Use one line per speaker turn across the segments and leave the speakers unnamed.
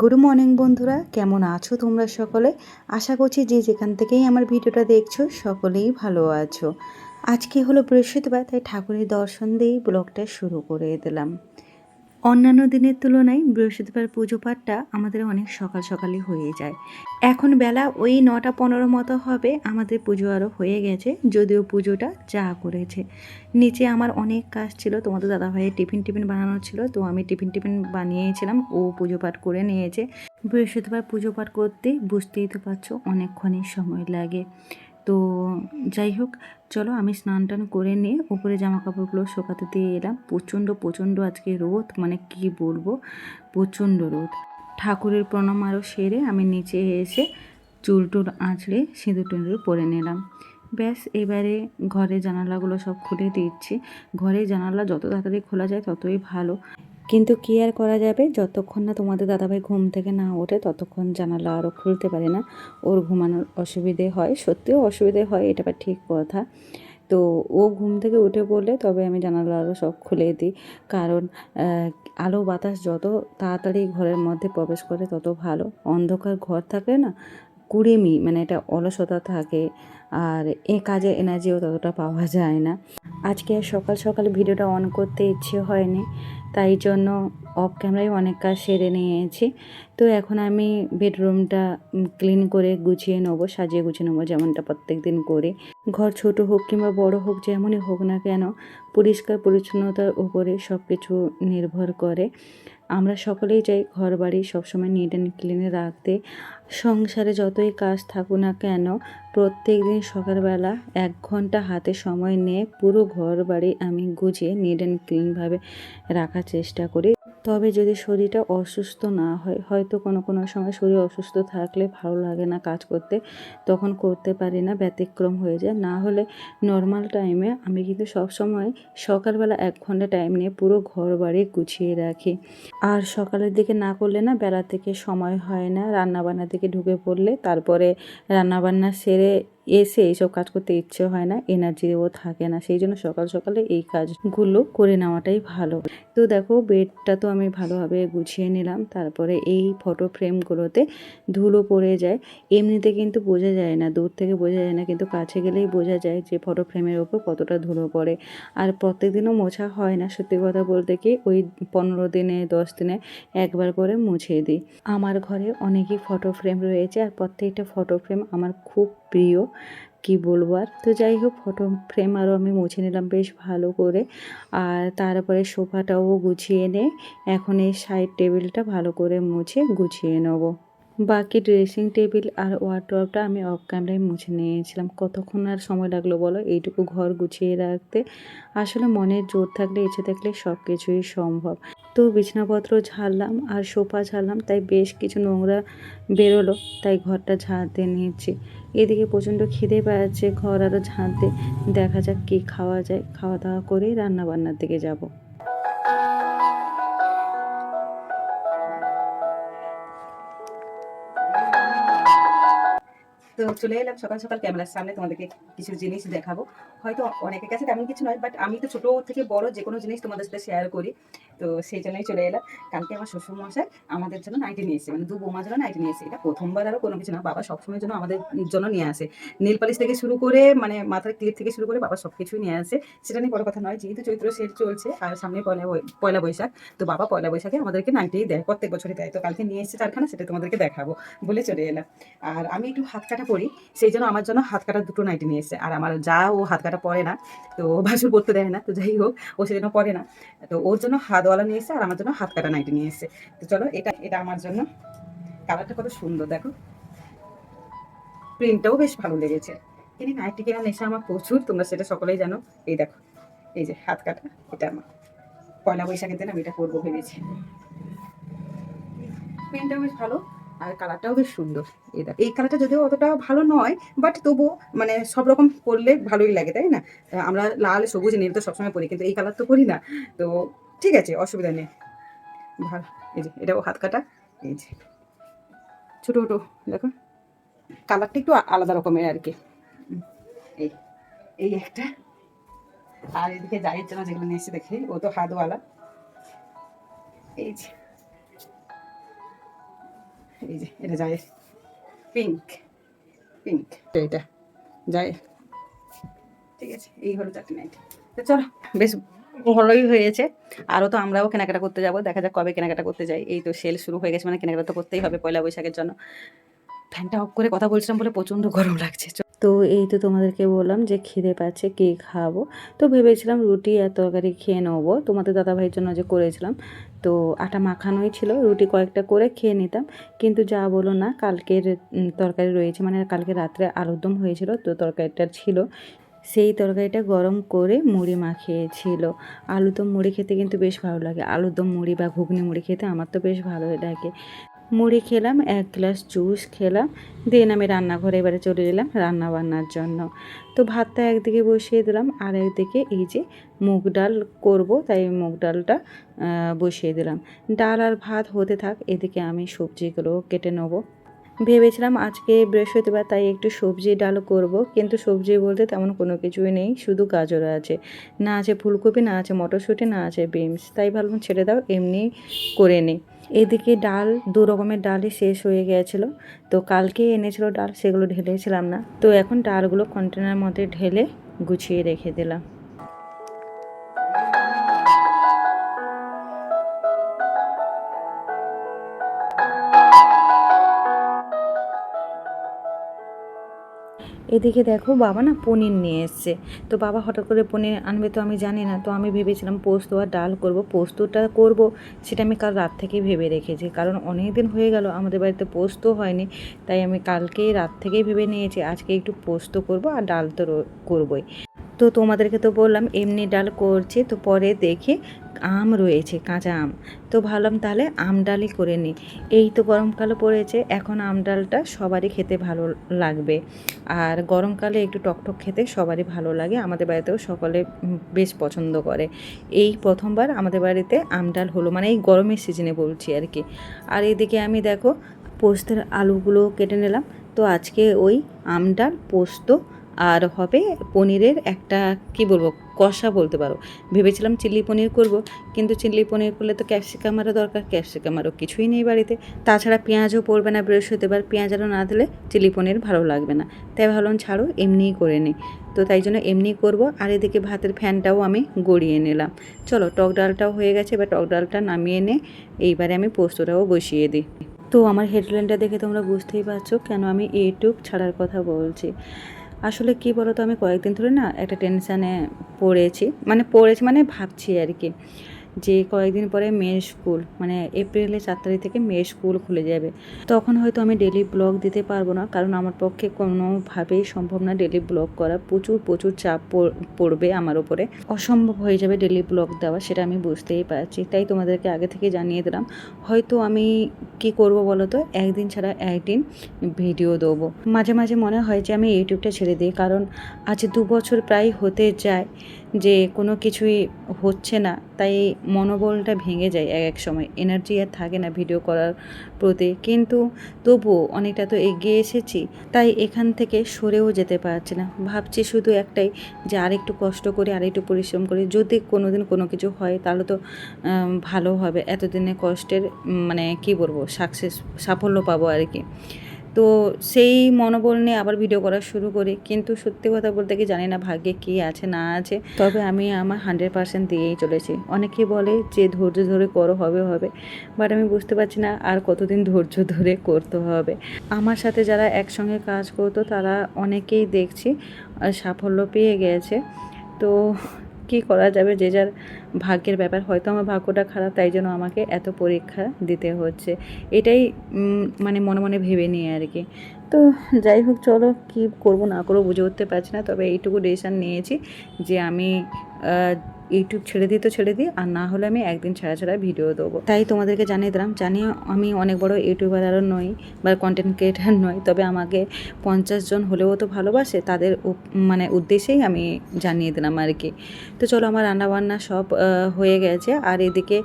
Good morning বন্ধুরা, কেমন আছো তোমরা সকলে? আশা করছি যে যেখান থেকেই আমার ভিডিওটা দেখছ, সকলেই ভালো আছো। আজকে হলো বৃহস্পতিবার, তাই ঠাকুরের দর্শন দিয়েই ব্লগটা শুরু করে দিলাম। অন্যান্য দিনের তুলনায় বৃহস্পতিবার পুজো পাঠটা আমাদের অনেক সকাল সকালই হয়ে যায়। এখন বেলা ওই নটা পনেরো মতো হবে, আমাদের পুজো আরও হয়ে গেছে, যদিও পুজোটা যা করেছে। নিচে আমার অনেক কাজ ছিল, তোমাদের দাদাভাইয়ের টিফিন টিফিন বানানো ছিল, তো আমি টিফিন টিফিন বানিয়েছিলাম, ও পুজো পাঠ করে নিয়েছে। বৃহস্পতিবার পুজো পাঠ করতে বুঝতেই তো পারছ, অনেকক্ষণই সময় লাগে। তো যাই হোক, চলো আমি স্নান টান করে নিয়ে উপরে জামা কাপড়গুলো শোকাতে দিয়ে এলাম। প্রচণ্ড প্রচণ্ড আজকে রোদ মানে কি বলব? প্রচণ্ড রোদ। ঠাকুরের প্রণাম আরও সেরে আমি নিচে এসে চুল টুল আঁচড়ে সিঁদুর টিঁদুর পরে নিলাম। ব্যাস, এবারে ঘরের জানালাগুলো সব খুলে দিচ্ছি। ঘরের জানালা যত তাড়াতাড়ি খোলা যায় ততই ভালো। কিন্তু কি আর করা যাবে? যতক্ষণ না তোমাদের দাদাভাই ঘুম থেকে না ওঠে, ততক্ষণ জানালা আরও খুলতে পারে না। ওর ঘুমানোর অসুবিধে হয়, সত্যিও অসুবিধে হয়, এটা ঠিক কথা। তো ও ঘুম থেকে উঠে পড়লে তবে আমি জানালা আরও সব খুলে দিই। কারণ আলো বাতাস যত তাড়াতাড়ি ঘরের মধ্যে প্রবেশ করে তত ভালো। অন্ধকার ঘর থাকলে না কুড়েমি মানে এটা অলসতা থাকে আর এ কাজে এনার্জিও ততটা পাওয়া যায় না। আজকে সকাল সকাল ভিডিওটা অন করতে ইচ্ছে হয়নি। তাই জন্য অফ ক্যামেরায় অনেক কাজ সেরে নিয়েছি। তো এখন আমি বেডরুমটা ক্লিন করে গুছিয়ে নেব, সাজিয়ে গুছিয়ে নেব যেমনটা প্রত্যেক দিন করি। ঘর ছোট হোক কিংবা বড় হোক, যেমনই হোক না কেন পরিষ্কার পরিচ্ছন্নতার উপরে সব কিছু নির্ভর করে। আমরা সকলেই চাই ঘর বাড়ি সবসময় নিট অ্যান্ড ক্লিনে রাখতে। সংসারে যতই কাজ থাকুক না কেন প্রত্যেক দিন সকালবেলা এক ঘণ্টা হাতে সময় নিয়ে পুরো ঘর বাড়ি আমি গুছিয়ে নিট অ্যান্ড ক্লিনভাবে রাখার চেষ্টা করি। তবে যদি শরীরটা অসুস্থ না হয়, হয়তো কোনো কোনো সময় শরীর অসুস্থ থাকলে ভালো লাগে না কাজ করতে, তখন করতে পারি না, ব্যতিক্রম হয়ে যায়। না হলে নর্মাল টাইমে আমি কিন্তু সবসময় সকালবেলা এক ঘণ্টা টাইম নিয়ে পুরো ঘর বাড়ি গুছিয়ে রাখি। আর সকালের দিকে না করলে না বেলা থেকে সময় হয় না। রান্নাবান্নার দিকে ঢুকে পড়লে তারপরে রান্নাবান্না সেরে এসে এইসব কাজ করতে ইচ্ছে হয় না, এনার্জিও থাকে না। সেই জন্য সকাল সকালে এই কাজগুলো করে নেওয়াটাই ভালো। তো দেখো, বেডটা তো আমি ভালোভাবে গুছিয়ে নিলাম। তারপরে এই ফটো ফ্রেমগুলোতে ধুলো পড়ে যায়। এমনিতে কিন্তু বোঝা যায় না, দূর থেকে বোঝা যায় না, কিন্তু কাছে গেলেই বোঝা যায় যে ফটো ফ্রেমের ওপর কতটা ধুলো পড়ে। আর প্রত্যেক দিনও মোছা হয় না, সত্যি কথা বলতে কি, ওই পনেরো দিনে, দশ দিনে একবার করে মুছে দিই। আমার ঘরে অনেকই ফটো ফ্রেম রয়েছে, আর প্রত্যেকটা ফটো ফ্রেম আমার খুব প্রিয়। কি বলব আর? তো যাই হোক ফটো ফ্রেম আরও আমি মুছে নিলাম বেশ ভালো করে। আর তারপরে সোফাটাও গুছিয়ে নে। এখন এই সাইড টেবিলটা ভালো করে মুছে গুছিয়ে নেব। বাকি ড্রেসিং টেবিল আর ওয়ার্ড্রপটা আমি অফ ক্যামেরায় মুছে নিয়েছিলাম। কতক্ষণ আর সময় লাগল বলো? এইটুকু ঘর গুছিয়ে রাখতে। আসলে মনের জোর থাকলে, ইচ্ছে থাকলে সব কিছুই সম্ভব। তো বিছনাপত্র ঝাড়লাম আর সোফা ঝাড়লাম, তাই বেশ কিছু নোংরা বেরোলো, তাই ঘরটা ঝাড় দিয়ে নিয়েছি। এদিকে প্রচণ্ড খিদে পাচ্ছে, ঘর আরও ঝাঁতে দেখা যাক কী খাওয়া যায়। খাওয়া দাওয়া করে রান্নাবান্নার দিকে যাব।
তো চলে এলাম। সকাল সকাল ক্যামেরার সামনে তোমাদেরকে কিছু জিনিস দেখাবো। হয়তো অনেকের কাছে তেমন কিছু নয় বাট আমি তো ছোট থেকে বড় যে কোনো জিনিস তোমাদের সাথে শেয়ার করি। তো সেই জন্যই চলে এলাম। কালকে আমার শ্বশুর মশাই আমাদের জন্য নাইটি নিয়ে এসেছে। মানে দু বৌমার জন্য নাইটি নিয়ে এসেছে। এটা প্রথমবার আরও কোনো কিছু না। বাবা সবসময়ের জন্য আমাদের জন্য নিয়ে আসে। নীল পালিশ থেকে শুরু করে মানে মাথার ক্লিপ থেকে শুরু করে বাবা সব কিছুই নিয়ে আসে। সেটা নিয়ে বড় কথা নয়। যেহেতু চৈত্র সেট চলছে, আর সামনে পয়লা পয়লা বৈশাখ, তো বাবা পয়লা বৈশাখে আমাদেরকে নাইটেই দেয়। প্রত্যেক বছরই দেয়। তো কালকে নিয়ে এসেছে চারখানা, সেটা তোমাদেরকে দেখাবো বলে চলে এলাম। আর আমি একটু হাত কাটা পরি সেই জন্য আমার জন্য হাত কাটা দুটো নাইটি নিয়ে এসেছে। আর আমার যা ও হাত কাটা পরে না, তো ভাসুর পরতে দেয় না, তো যাই হোক, ও সেজন্য পরে না। তো ওর জন্য হাতওয়ালা নিয়ে এসেছে আর আমার জন্য হাত কাটা নাইটি নিয়ে এসেছে। তো চলো, এটা এটা আমার জন্য। কালারটা কত সুন্দর, দেখো। প্রিন্টটাও বেশ ভালো লেগেছে। কিন্তু নাইটি কেনার নেশা আমার প্রচুর, তোমরা সেটা সকলেই জানো। এই দেখো, এই যে হাত কাটা, এটা আমার। পয়লা বৈশাখের দিন আমি এটা করব ভেবেছি। প্রিন্টটাও বেশ ভালো। আর কালারটাও বেশ সুন্দর। এই এই কালারটা যদিও অতটা ভালো নয় বাট তবুও মানে সব রকম পরলে ভালোই লাগে, তাই না? আমরা লাল, সবুজ, নীল তো সবসময় পরি, কিন্তু এই কালার তো পরি না। তো ঠিক আছে, অসুবিধা নেই। ভালো, এই যে, এটাও হাত কাটা, এই যে। ছোটো ছোটো, দেখো। কালারটা একটু আলাদা রকমের আর কি। এই এই একটা। আর এদিকে জায়ের জন্য যেগুলো নিয়ে এসে দেখি, ও তো হাতওয়ালা। এই যে। এই যে এটা যায়। পিঙ্ক পিঙ্ক এইটা যায়। ঠিক আছে এই হলো চারটে নাইট তো চলো বেশ ভালোই হয়েছে। আরও তো আমরাও কেনাকাটা করতে যাব। দেখা যাক কবে কেনাকাটা করতে যাই। এই তো সেল শুরু হয়ে গেছে মানে কেনাকাটা তো করতেই হবে পয়লা বৈশাখের জন্য। ফ্যানটা অফ করে কথা বলছিলাম বলে প্রচণ্ড গরম লাগছে।
তো এই তো তোমাদেরকে বললাম যে খিদে পাচ্ছে, কে খাব? তো ভেবেছিলাম রুটি আর তরকারি খেয়ে নেব। তোমাদের দাদাভাইয়ের জন্য যে করেছিলাম, তো আটা মাখানোই ছিল, রুটি কয়েকটা করে খেয়ে নিতাম। কিন্তু যা বলো না, কালকের তরকারি রয়েছে মানে কালকে রাত্রে আলুর দম হয়েছিল, তো তরকারিটা ছিল। সেই তরকারিটা গরম করে মুড়ি মাখিয়েছিল। আলু দম মুড়ি খেতে কিন্তু বেশ ভালো লাগে। আলুর দম মুড়ি বা ঘুগনি মুড়ি খেতে আমার তো বেশ ভালোই লাগে। মুড়ি খেলাম, এক গ্লাস জুস খেলাম, দেন আমি রান্নাঘরে এবারে চলে এলাম রান্না বান্নার জন্য। তো ভাতটা একদিকে বসিয়ে দিলাম, আর একদিকে এই যে মুগ ডাল করব, তাই মুগ ডালটা বসিয়ে দিলাম। ডাল আর ভাত হতে থাক, এদিকে আমি সবজিগুলো কেটে নেব। ভেবেছিলাম আজকে বৃহস্পতিবার, তাই একটু সবজি ডাল করব, কিন্তু সবজি বলতে তেমন কোনো কিছুই নেই, শুধু গাজর আছে। না আছে ফুলকপি, না আছে মটরশুঁটি, না আছে বিনস, তাই ভাবলাম ছেড়ে দাও, এমনি করে নিই। এদিকে ডাল, দু রকমের ডালই শেষ হয়ে গিয়েছিল। তো কালকে এনেছিল ডাল, সেগুলো ঢেলেছিলাম না। তো এখন ডালগুলো কন্টেনার মধ্যে ঢেলে গুছিয়ে রেখে দিলাম। এদিকে দেখো বাবা না পনির নিয়ে এসছে। তো বাবা হঠাৎ করে পনির আনবে তো আমি জানি না, তো আমি ভেবেছিলাম পোস্ত আর ডাল করব। পোস্তটা করব, সেটা আমি কাল রাত থেকেই ভেবে রেখেছি। কারণ অনেক দিন হয়ে গেল, আমাদের বাড়িতে পোস্ত হয়নি, তাই আমি কালকেই রাত থেকেই ভেবে নিয়েছি, আজকে একটু পোস্ত করব আর ডাল তো করবই। তো তোমাদেরকে তো বললাম, এমনি ডাল করছি, তো পরে দেখি আম রয়েছে, কাঁচা আম। তো ভাবলাম তাহলে আম ডালই করে নিই। এই তো গরমকালে পড়েছে, এখন আম ডালটা সবারই খেতে ভালো লাগবে। আর গরমকালে একটু টকটক খেতে সবারই ভালো লাগে, আমাদের বাড়িতেও সকলে বেশ পছন্দ করে। এই প্রথমবার আমাদের বাড়িতে আম ডাল হলো মানে এই গরমের সিজনে বলছি আর কি। আর এদিকে আমি দেখো, পোস্তের আলুগুলো কেটে নিলাম। তো আজকে ওই আম ডাল, পোস্ত আর হবে পনিরের একটা, কি বলব, কষা বলতে পারো। ভেবেছিলাম চিলি পনির করব, কিন্তু চিলি পনির করলে তো ক্যাপসিকামারও দরকার ক্যাপসিকামারও কিছুই নেই বাড়িতে। তাছাড়া পেঁয়াজও পড়বে না বৃহস্পতিবার পেঁয়াজ আরও না দিলে চিলি পনির ভালো লাগবে না। তাই ভাবলাম ছাড়ো, এমনিই করে নিই। তো তাই জন্য এমনি করব, আর এদিকে ভাতের ফ্যানটাও আমি গড়িয়ে নিলাম। চলো, টক ডালটাও হয়ে গেছে, এবার টক ডালটা নামিয়ে নে এইবারে আমি পোস্তটাও বসিয়ে দিই। তো আমার হেডলাইনটা দেখে তোমরা বুঝতেই পারছ কেন আমি ইউটিউব ছাড়ার কথা বলছি। আসলে কি বলো তো আমি কয়েকদিন ধরে না একটা টেনশানে পড়েছি। মানে পড়েছি মানে ভাবছি আর কি। যে কয়েকদিন পরে মেয়ের স্কুল মানে এপ্রিলের চার তারিখ থেকে মেয়ের স্কুল খুলে যাবে। তখন হয়তো আমি ডেলি ব্লগ দিতে পারব না, কারণ আমার পক্ষে কোনোভাবেই সম্ভব না ডেলি ব্লগ করা। প্রচুর প্রচুর চাপ পড়বে আমার ওপরে অসম্ভব হয়ে যাবে ডেলি ব্লগ দেওয়া, সেটা আমি বুঝতেই পারছি। তাই তোমাদেরকে আগে থেকে জানিয়ে দিলাম, হয়তো আমি কি করব বলো তো? একদিন ছাড়া একদিন ভিডিও দেবো। মাঝে মাঝে মনে হয় যে আমি ইউটিউবটা ছেড়ে দিই, কারণ আজ দু বছর প্রায় হতে যায়। যে কোনো কিছুই হচ্ছে না, তাই মনোবলটা ভেঙে যায় এক এক সময়। এনার্জি আর থাকে না ভিডিও করার প্রতি। কিন্তু তবুও অনেকটা তো এগিয়ে এসেছি, তাই এখান থেকে সরেও যেতে পারছি না। ভাবছি শুধু একটাই যে আরেকটু কষ্ট করে, আরেকটু পরিশ্রম করে, যদি কোনো দিন কোনো কিছু হয়, তাহলে তো ভালো হবে। এতদিনে কষ্টের মানে কি বলব, সাকসেস, সাফল্য পাবো আর কি। তো সেই মনোবল নিয়ে আবার ভিডিও করা শুরু করি। কিন্তু সত্যি কথা বলতে কি জানি না ভাগ্যে কী আছে, না আছে। তবে আমি আমার হান্ড্রেড পার্সেন্ট দিয়েই চলেছি। অনেকে বলে যে ধৈর্য ধরে করো, হবে হবে। বাট আমি বুঝতে পারছি না আর কতদিন ধৈর্য ধরে করতে হবে। আমার সাথে যারা একসঙ্গে কাজ করতো, তারা অনেকেই দেখছি সাফল্য পেয়ে গেছে। তো কি করা যাবে? যে যার ভাগ্যের ব্যাপার। হয়তো আমার ভাগ্যটা খারাপ, তাই জন্য আমাকে এত পরীক্ষা দিতে হচ্ছে। এটাই মানে মনে মনে ভেবে নিয়ে আর কি। তো যাই হোক, চলো কি করব না করব বুঝে উঠতে পারছি না। তবে এইটুকু ডিসিশান নিয়েছি যে আমি ইউটিউব ছেড়ে দিই তো ছেড়ে দিই, আর না হলে আমি একদিন ছাড়া ছাড়া ভিডিও দেবো। তাই তোমাদেরকে জানিয়ে দিলাম, জানিয়ে আমি অনেক বড় ইউটিউবার আরও নই বা কন্টেন্ট ক্রিয়েটার নই, তবে আমাকে পঞ্চাশ জন হলেও তো ভালোবাসে, তাদের মানে উদ্দেশ্যেই আমি জানিয়ে দিলাম আর কি। তো চলো আমার রান্নাবান্না সব হয়ে গেছে, আর এদিকে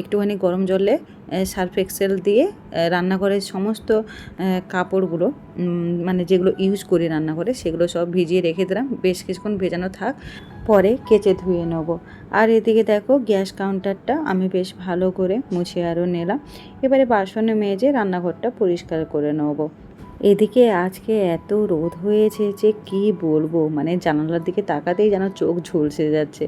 একটুখানি গরম জলে সার্ফ এক্সেল দিয়ে রান্নাঘরের সমস্ত কাপড়গুলো মানে যেগুলো ইউজ করি রান্নাঘরে সেগুলো সব ভিজিয়ে রেখে দিলাম। বেশ কিছুক্ষণ ভেজানো থাক, পরে কেচে ধুয়ে নেব। আর এদিকে দেখো, গ্যাস কাউন্টারটা আমি বেশ ভালো করে মুছে আরও নিলাম। এবারে বাসনে মেজে রান্নাঘরটা পরিষ্কার করে নেব। এদিকে আজকে এত রোদ হয়েছে যে কি বলব মানে জানালার দিকে তাকাতেই যেন চোখ ঝলসে যাচ্ছে।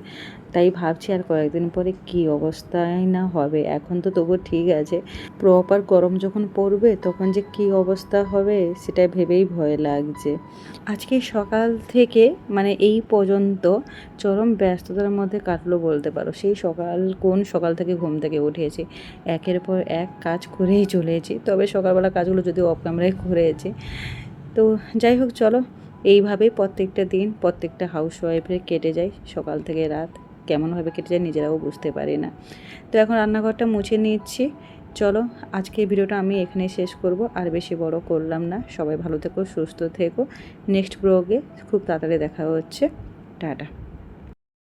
তাই ভাবছি আর কয়েকদিন পরে কি অবস্থায় না হবে। এখন তো তবু ঠিক আছে। প্রপার গরম যখন পড়বে, তখন যে কি অবস্থা হবে সেটা ভেবেই ভয় লাগছে। আজকে সকাল থেকে মানে এই পর্যন্ত চরম ব্যস্ততার মধ্যে কাটলো বলতে পারো। সেই সকাল, কোন সকাল থেকে ঘুম থেকে উঠেছি? একের পর এক কাজ করেই চলেছি। তবে সকালবেলা কাজগুলো যদি অফ ক্যামেরায় করেছি। তো যাই হোক, চলো। এইভাবেই প্রত্যেকটা দিন, প্রত্যেকটা হাউস ওয়াইফের কেটে যায় সকাল থেকে রাত। কেমনভাবে কেটে যায় নিজেরাও বুঝতে পারি না। তো এখন রান্নাঘরটা মুছে নিচ্ছি। চলো, আজকে এই ভিডিওটা আমি এখানেই শেষ করব। আর বেশি বড় করলাম না। সবাই ভালো থেকো, সুস্থ থেকো। নেক্সট ব্লগে খুব তাড়াতাড়ি দেখা হচ্ছে। টাটা।